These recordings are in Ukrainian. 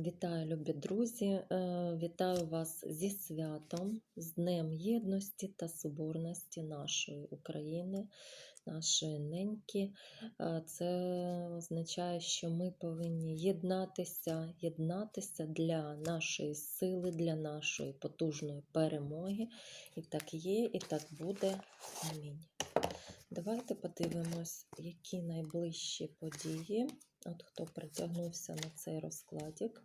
Вітаю, любі друзі! Е, Вітаю вас зі святом, з Днем Єдності та Соборності нашої України, нашої неньки. Е, Це означає, що ми повинні єднатися, єднатися для нашої сили, для нашої потужної перемоги. І так є, і так буде. Амінь. Давайте подивимось, які найближчі події. От хто притягнувся на цей розкладик.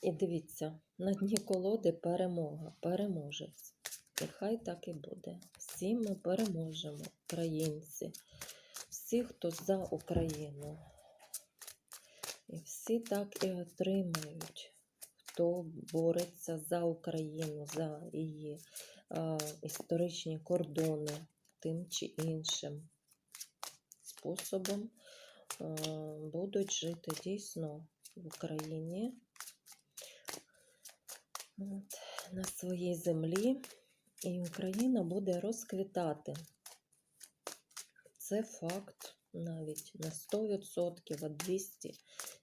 І дивіться, на дні колоди перемога, переможець. І хай так і буде. Всі ми переможемо, українці, всі, хто за Україну. І всі так і отримають, хто бореться за Україну, за її а, історичні кордони тим чи іншим способом е, будуть жити дійсно в Україні на своїй землі, і Україна буде розквітати. Це факт навіть на 100%, а 200,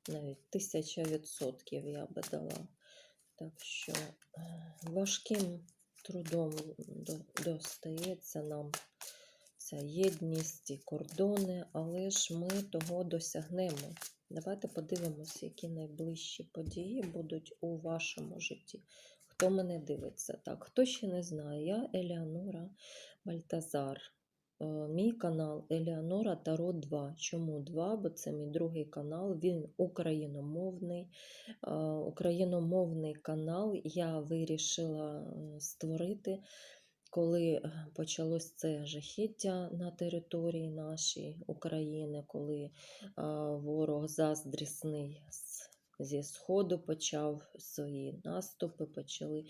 навіть 1000% я би дала. Так що е, важким трудом достається нам ця єдність кордони, але ж ми того досягнемо. Давайте подивимося, які найближчі події будуть у вашому житті. Хто мене дивиться? Так, хто ще не знає, я Еліанора Бальтазар. Е, Мій канал Еліанора Таро 2. Чому 2? Бо це мій другий канал, він україномовний. Е, Україномовний канал я вирішила е, створити коли е, почалось це жахіття на території нашої України, коли ворог заздрісний зі сходу почав свої наступи, почали.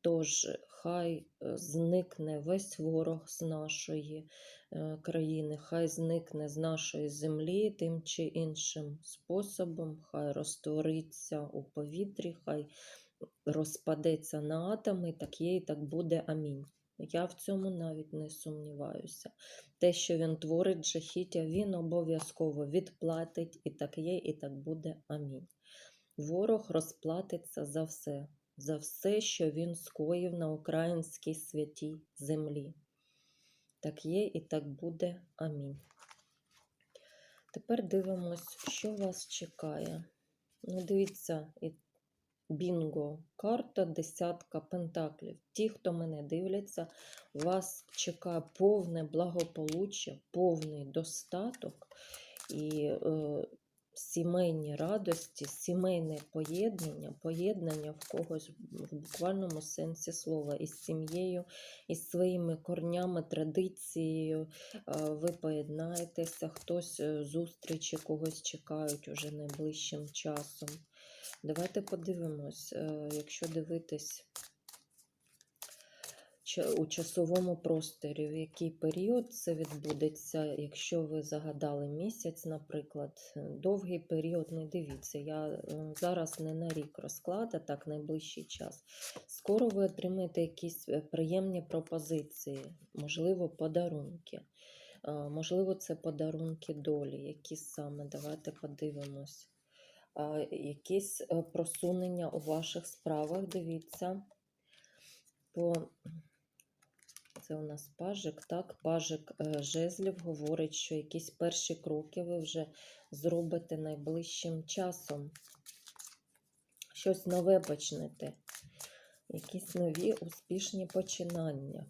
Тож хай е, зникне весь ворог з нашої е, країни, хай зникне з нашої землі тим чи іншим способом, хай розтвориться у повітрі, хай розпадеться на атоми, так є і так буде. Амінь. Я в цьому навіть не сумніваюся. Те, що він творить жахіття, він обов'язково відплатить, і так є, і так буде. Амінь. Ворог розплатиться за все, за все, що він скоїв на українській святій землі. Так є, і так буде. Амінь. Тепер дивимось, що вас чекає. Ну, дивіться, і Бінго, карта десятка пентаклів. Ті, хто мене дивляться, вас чекає повне благополуччя, повний достаток і е, сімейні радості, сімейне поєднання, поєднання в когось в буквальному сенсі слова із сім'єю, із своїми корнями, традицією. Е, ви поєднаєтеся, хтось е, зустрічі когось чекають уже найближчим часом. Давайте подивимось, е, якщо дивитись у часовому просторі, в який період це відбудеться. Якщо ви загадали місяць, наприклад, е, довгий період, не дивіться. Я е, зараз не на рік розклад, а так найближчий час. Скоро ви отримаєте якісь приємні пропозиції, можливо, подарунки. Можливо, це подарунки долі. Які саме? Давайте подивимось якісь е, просунення у ваших справах. Дивіться. По... Це у нас пажик, так, пажик е, жезлів говорить, що якісь перші кроки ви вже зробите найближчим часом. Щось нове почнете. Якісь нові успішні починання.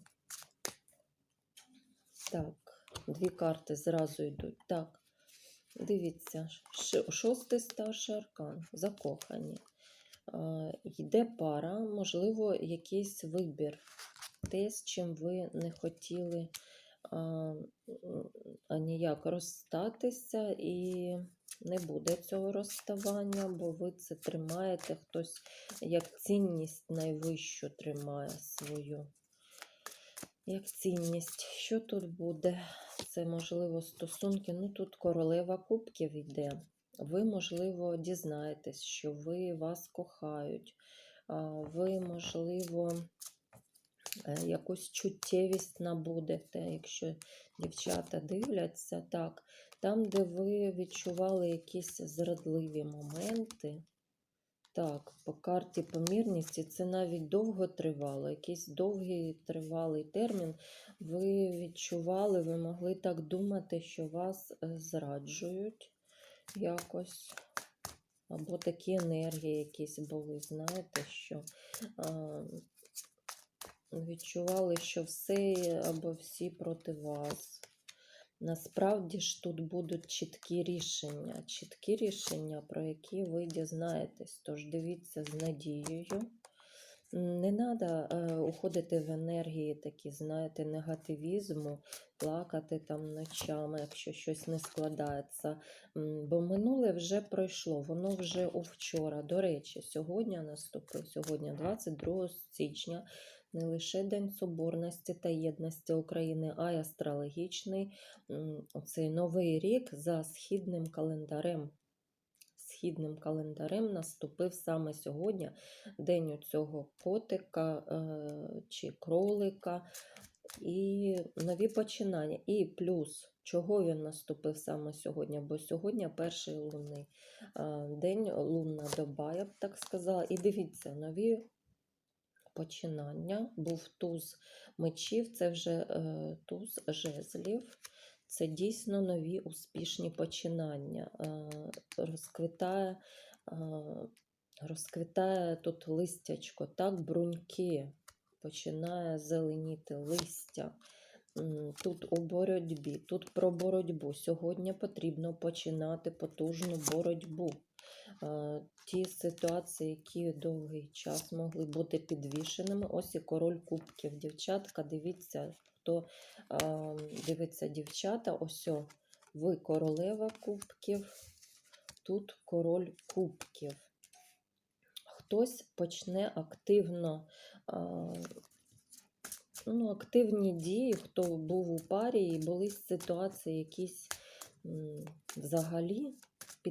Так, дві карти зразу йдуть. Так. Дивіться, шостий старший аркан, закохані. Йде пара, можливо, якийсь вибір. Те, з чим ви не хотіли а, ніяк розстатися, і не буде цього розставання, бо ви це тримаєте, хтось як цінність найвищу тримає свою. Як цінність, що тут буде? Це, можливо, стосунки. Ну, тут королева кубків йде. Ви, можливо, дізнаєтесь, що ви вас кохають. Ви, можливо, е, якусь чуттєвість набудете, якщо дівчата дивляться. Так, Там, де ви відчували якісь зрадливі моменти. Так, по карті помірності це навіть довго тривало, якийсь довгий тривалий термін. Ви відчували, ви могли так думати, що вас е, зраджують якось. Або такі енергії якісь були, знаєте, що а, відчували, що все або всі проти вас. Насправді ж тут будуть чіткі рішення, чіткі рішення, про які ви дізнаєтесь. Тож дивіться з надією. Не треба уходити в енергії такі, знаєте, негативізму, плакати там ночами, якщо щось не складається. Бо минуле вже пройшло, воно вже у вчора. До речі, сьогодні наступив, сьогодні 22 січня, не лише День Соборності та єдності України, а й астрологічний оцей новий рік за східним календарем. Східним календарем наступив саме сьогодні день цього котика е, чи кролика і нові починання. І плюс, чого він наступив саме сьогодні? Бо сьогодні перший лунний е, день, лунна доба, я б так сказала. І дивіться, нові починання. Був туз мечів, це вже е, туз жезлів. Це дійсно нові успішні починання. Е, Розквітає, е, розквітає тут листячко, так, бруньки, починає зеленіти листя. Тут у боротьбі, тут про боротьбу. Сьогодні потрібно починати потужну боротьбу. Е, Ті ситуації, які довгий час могли бути підвішеними. Ось і король кубків. Дівчатка, дивіться, хто а, дивиться дівчата, ось о, ви королева кубків, тут король кубків. Хтось почне активно, а, ну, активні дії, хто був у парі, і були ситуації якісь взагалі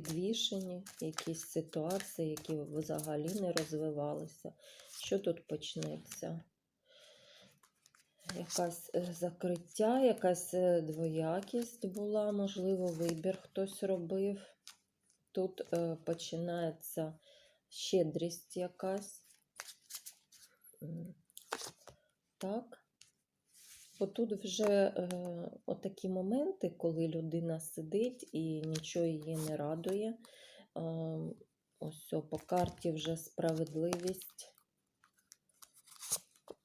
підвішені, якісь ситуації, які взагалі не розвивалися. Що тут почнеться? якась е, закриття, якась е, двоякість була, можливо, вибір хтось робив. Тут е, починається щедрість якась. Так. Бо тут вже е, отакі моменти, коли людина сидить і нічого її не радує. Е, ось о, по карті вже справедливість.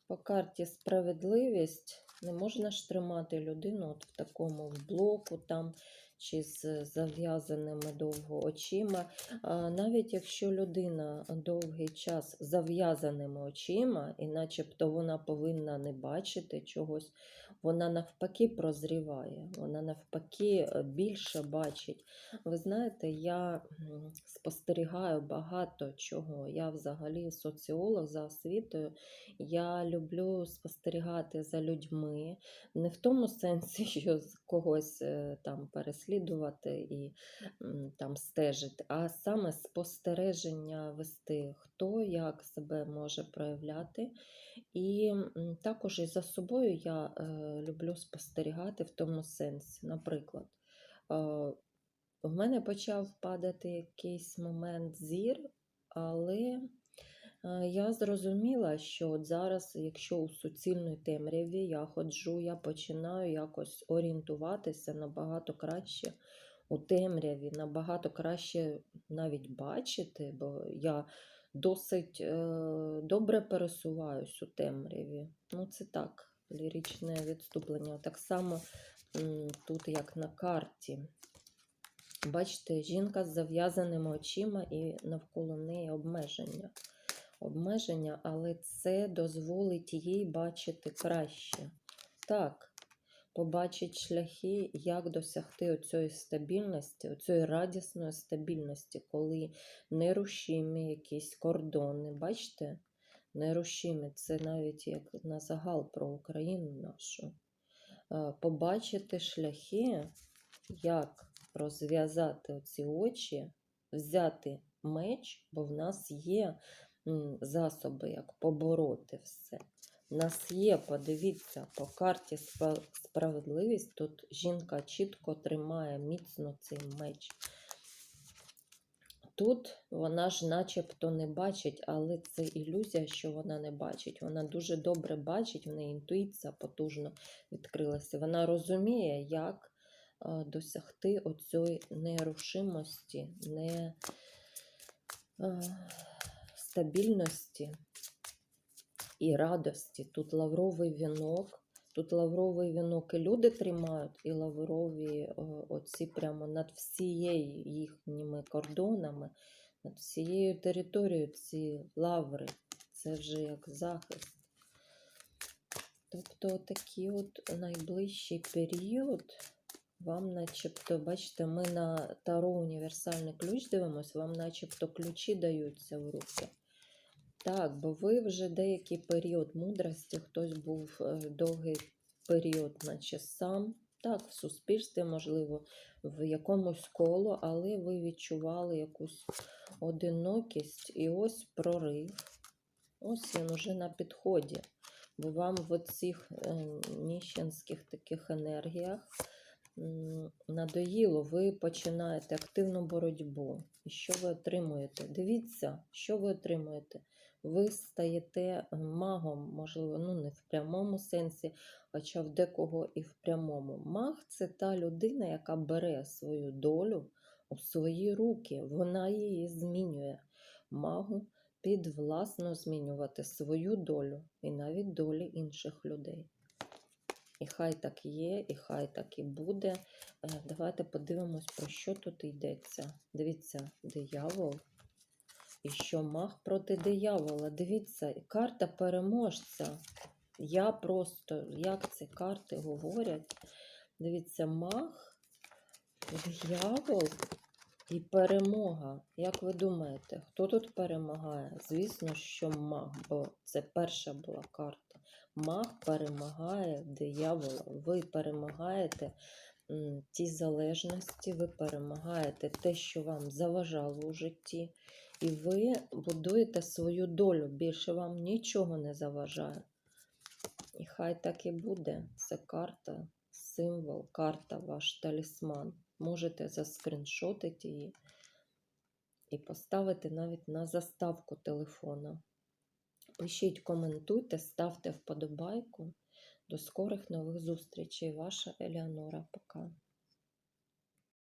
По карті справедливість не можна ж тримати людину от в такому блоку там чи з зав'язаними довго очима. Навіть якщо людина довгий час зав'язаними очима, і начебто вона повинна не бачити чогось, вона навпаки прозріває, вона навпаки е, більше бачить. Ви знаєте, я спостерігаю багато чого. Я взагалі соціолог за освітою. Я люблю спостерігати за людьми, не в тому сенсі, що когось е, там переслідувати і там стежити, а саме спостереження вести, хто як себе може проявляти. І також і за собою я е, люблю спостерігати в тому сенсі. Наприклад, е, в мене почав падати якийсь момент зір, але я зрозуміла, що от зараз, якщо у суцільній темряві я ходжу, я починаю якось орієнтуватися набагато краще у темряві, набагато краще навіть бачити, бо я досить е, добре пересуваюсь у темряві. Ну, це так, ліричне відступлення. Так само тут, як на карті. Бачите, жінка з зав'язаними очима і навколо неї обмеження. Обмеження, але це дозволить їй бачити краще. Так, побачить шляхи, як досягти оцієї стабільності, оцієї радісної стабільності, коли нерушимі якісь кордони. Бачите? Нерушимі це навіть як на загал про Україну нашу. Е, Побачити шляхи, як розв'язати оці очі, взяти меч, бо в нас є засоби, як побороти все. У нас є, подивіться, по карті справедливість. Тут жінка чітко тримає міцно цей меч. Тут вона ж начебто не бачить, але це ілюзія, що вона не бачить. Вона дуже добре бачить, в неї інтуїція потужно відкрилася. Вона розуміє, як досягти оцієї нерушимості, не стабільності і радості. Тут лавровий вінок. Тут лавровий вінок і люди тримають, і лаврові оці прямо над всією їхніми кордонами, над всією територією ці лаври. Це вже як захист. Тобто такий от найближчий період вам начебто, бачите, ми на Таро універсальний ключ дивимося, вам начебто ключі даються в руки. Так, бо ви вже деякий період мудрості, хтось був е, довгий період, наче сам. Так, в суспільстві, можливо, в якомусь коло, але ви відчували якусь одинокість і ось прорив. Ось він уже на підході. Бо вам в оцих е, ніщенських таких енергіях надоїло, ви починаєте активну боротьбу. І що ви отримуєте? Дивіться, що ви отримуєте. Ви стаєте магом, можливо, ну не в прямому сенсі, хоча в декого і в прямому. Маг це та людина, яка бере свою долю у свої руки, вона її змінює. Магу підвласно змінювати свою долю і навіть долі інших людей. І хай так є, і хай так і буде. Е, Давайте подивимось, про що тут йдеться. Дивіться, диявол. І що маг проти диявола. Дивіться, карта переможця. Я просто, як ці карти говорять, дивіться, маг, диявол і перемога. Як ви думаєте, хто тут перемагає? Звісно, що маг, бо це перша була карта. Маг перемагає диявола. Ви перемагаєте ті залежності, ви перемагаєте те, що вам заважало у житті. І ви будуєте свою долю. Більше вам нічого не заважає. І хай так і буде. Це карта, символ, карта, ваш талісман. Можете заскріншотити її і поставити навіть на заставку телефона. Пишіть, коментуйте, ставте вподобайку. До скорих нових зустрічей. Ваша Елеонора. Пока.